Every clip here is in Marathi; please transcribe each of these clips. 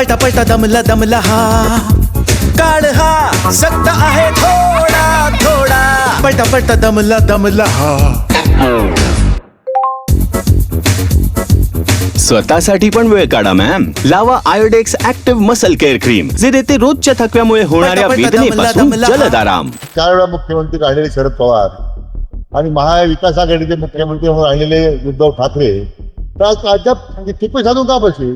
पळता पळता दमला दमला हा. काळ हा सक्त आहे थोडा थोडा. पळता पळता दमला दमला हा. स्वतःसाठी पण वेळ काढा मॅम लावा Iodex active muscle care cream जे देते रोजच्या थकव्यामुळे होणाऱ्या पटा वेदनेपासून दमला दमला. जलद आराम चार वेळा मुख्यमंत्री राहिलेले शरद पवार आणि महाविकास आघाडीचे मुख्यमंत्री म्हणून राहिलेले उद्धव ठाकरे तर आज अद्याप टिप्पणी साधून का बसले?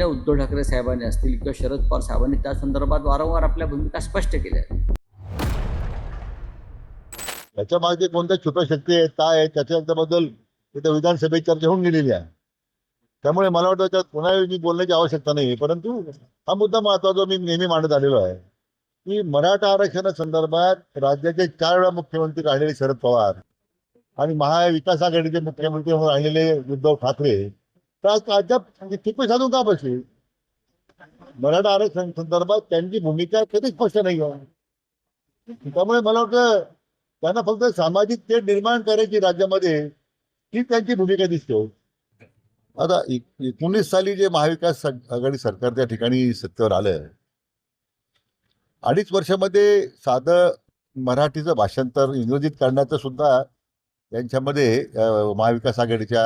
मान्य उद्धव ठाकरे साहेबांनी असतील किंवा शरद पवार साहेबांनी त्या संदर्भात वारंवार आपल्या भूमिका स्पष्ट केल्या. त्याच्यामागे कोणत्या छुप्या शक्ती आहेत काय आहेत त्याच्याबद्दल तिथे विधानसभेत चर्चा होऊन गेलेली आहे. त्यामुळे मला वाटतं त्यात पुन्हा मी बोलण्याची आवश्यकता नाही परंतु हा मुद्दा महत्त्वाचा मी नेहमी मांडत आलेलो आहे. की मराठा आरक्षणासंदर्भात राज्याचे चार वेळा मुख्यमंत्री राहिलेले शरद पवार आणि महाविकास आघाडीचे मुख्यमंत्री म्हणून राहिलेले उद्धव ठाकरे तर अद्याप टिप्पणी साधून का बसले? मराठा आरक्षण संदर्भात त्यांची भूमिका कधी स्पष्ट नाही आहे त्यामुळे मला वाटतं त्यांना फक्त सामाजिक तेढ निर्माण करायची राज्यामध्ये ही त्यांची भूमिका दिसते हो. आता एकोणीस साली जे महाविकास आघाडी सरकार त्या ठिकाणी सत्तेवर आलं अडीच वर्षामध्ये साधं मराठीचं भाषांतर इंग्रजीत करण्याचं सुद्धा त्यांच्यामध्ये महाविकास आघाडीच्या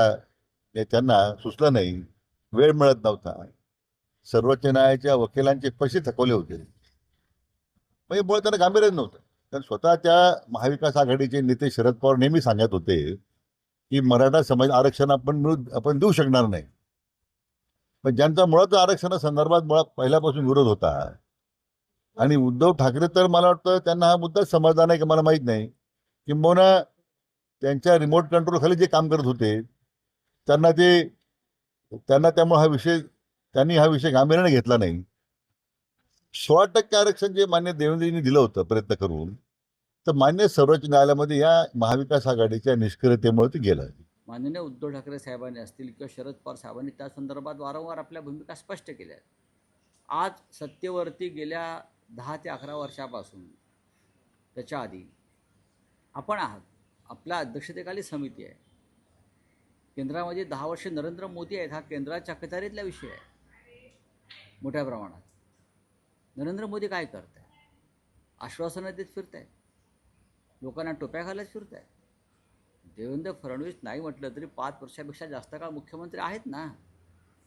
नेत्यांना सुचलं नाही. वेळ मिळत नव्हता. सर्वोच्च न्यायालयाच्या वकिलांचे पैसे थकवले होते. म्हणजे मुळे त्यांना गांभीर्य नव्हतं. कारण स्वतः त्या महाविकास आघाडीचे नेते शरद पवार नेहमी सांगत होते की मराठा समाज आरक्षण आपण मिळू आपण देऊ शकणार नाही. पण ज्यांचा मुळात आरक्षणासंदर्भात मुळात पहिल्यापासून विरोध होता. आणि उद्धव ठाकरे तर मला वाटतं त्यांना हा मुद्दा समजला नाही की मला माहीत नाही. किंबहुना त्यांच्या रिमोट कंट्रोलखाली जे काम करत होते त्यांना ते त्यांना त्यामुळे हा विषय त्यांनी हा विषय गांभीर्याने घेतला नाही. सोळा टक्के आरक्षण जे मान्य देवेंद्रजींनी दिलं होतं प्रयत्न करून तर मान्य सर्वोच्च न्यायालयामध्ये या महाविकास आघाडीच्या निष्क्रियतेमुळे ते गेलं. माननीय उद्धव ठाकरे साहेबांनी असतील किंवा शरद पवार साहेबांनी त्या संदर्भात वारंवार आपल्या भूमिका स्पष्ट केल्या. आज सत्तेवरती गेल्या दहा ते अकरा वर्षापासून त्याच्या आधी आपण आहात. आपल्या अध्यक्षतेखाली समिती आहे. केंद्रामध्ये दहा वर्ष नरेंद्र मोदी आहेत हा केंद्राच्या कचारीतला विषय आहे. मोठ्या प्रमाणात. नरेंद्र मोदी काय करत आहे आश्वासनं देत फिरत आहेत लोकांना टोप्या घालत फिरत आहेत देवेंद्र फडणवीस नाही म्हटलं तरी पाच वर्षापेक्षा जास्त काळ मुख्यमंत्री आहेत ना?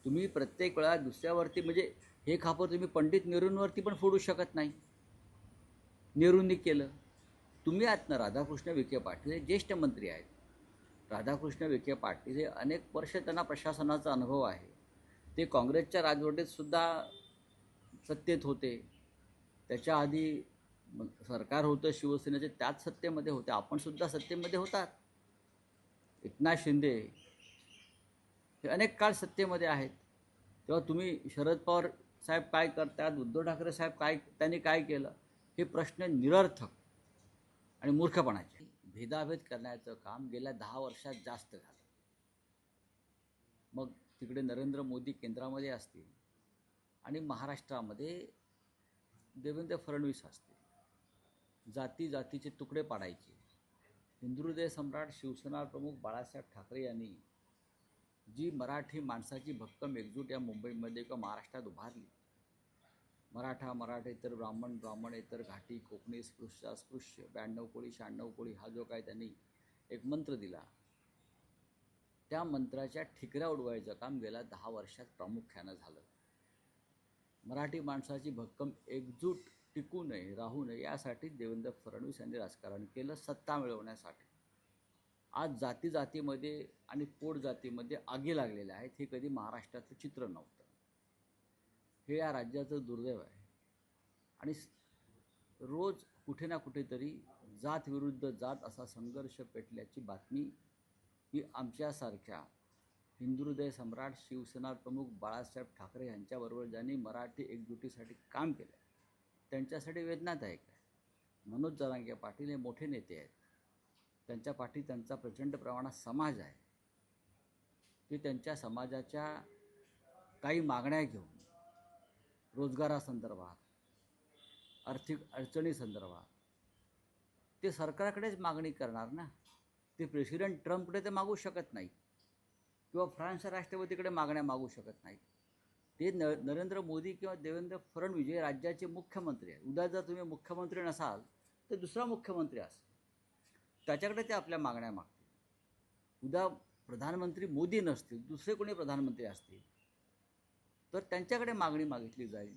तुम्ही प्रत्येक वेळा दुसऱ्यावरती म्हणजे हे खापर तुम्ही पंडित नेहरूंवरती पण फोडू शकत नाही. नेहरूंनी केलं. तुम्ही आहात ना राधाकृष्ण विखे पाटील हे ज्येष्ठ मंत्री आहेत. राधाकृष्ण विखे पाटील हे अनेक वर्ष त्यांना प्रशासनाचा अनुभव आहे. ते काँग्रेसच्या राजवटीत सुद्धा सत्तेत होते. त्याच्या आधी सरकार होतं शिवसेनेचे त्याच सत्तेमध्ये होते. आपण सुद्धा सत्तेमध्ये होतात. एकनाथ शिंदे हे अनेक काळ सत्तेमध्ये आहेत. तेव्हा तुम्ही शरद पवार साहेब काय करतात उद्धव ठाकरे साहेब काय त्यांनी काय केलं हे प्रश्न निरर्थक आणि मूर्खपणाचे. भेदाभेद करण्याचं काम गेल्या दहा वर्षात जास्त झालं. मग तिकडे नरेंद्र मोदी केंद्रामध्ये असतील आणि महाराष्ट्रामध्ये देवेंद्र फडणवीस असतील. जाती जातीचे तुकडे पाडायचे. हिंदुहृदय सम्राट शिवसेना प्रमुख बाळासाहेब ठाकरे यांनी जी मराठी माणसाची भक्कम एकजूट या मुंबईमध्ये किंवा महाराष्ट्रात उभारली मराठा मराठेतर ब्राह्मण ब्राह्मणेतर घाटी कोकणी स्पृश्य अस्पृश्य ब्याण्णव कोळी शहाण्णव कोळी हा जो काय त्यांनी एक मंत्र दिला. त्या मंत्राच्या ठिकऱ्या उडवायचं काम गेल्या दहा वर्षात प्रामुख्यानं झालं. मराठी माणसाची भक्कम एकजूट टिकू नये राहू नये यासाठी देवेंद्र फडणवीस यांनी राजकारण केलं सत्ता मिळवण्यासाठी. आज जाती जातीमध्ये आणि पोट जातीमध्ये आगी लागलेल्या आहेत हे कधी महाराष्ट्राचं चित्र नव्हतं. हे या राज्याचं दुर्दैव आहे. आणि रोज कुठे ना कुठेतरी जात विरुद्ध जात असा संघर्ष पेटल्याची बातमी ही आमच्यासारख्या हिंदुहृदय सम्राट शिवसेना प्रमुख बाळासाहेब ठाकरे यांच्याबरोबर ज्यांनी मराठी एकजुटीसाठी काम केलं त्यांच्यासाठी वेदनादायक आहे. मनोज जरांगे पाटील हे मोठे नेते आहेत. त्यांच्या पाठी त्यांचा प्रचंड प्रमाणात समाज आहे. ते त्यांच्या समाजाच्या काही मागण्या घेऊन रोजगारासंदर्भात आर्थिक अडचणीसंदर्भात. ते सरकारकडेच मागणी करणार ना? ते प्रेसिडेंट ट्रम्पकडे ते मागू शकत नाही किंवा फ्रान्सच्या राष्ट्रपतीकडे मागण्या मागू शकत नाहीत. ते न नरेंद्र मोदी किंवा देवेंद्र फडणवीस हे राज्याचे मुख्यमंत्री आहेत. उद्या जर तुम्ही मुख्यमंत्री नसाल तर दुसरा मुख्यमंत्री असेल. त्याच्याकडे ते आपल्या मागण्या मागतील. उद्या प्रधानमंत्री मोदी नसतील दुसरे कोणी प्रधानमंत्री असतील तर त्यांच्याकडे मागणी मागितली जाईल.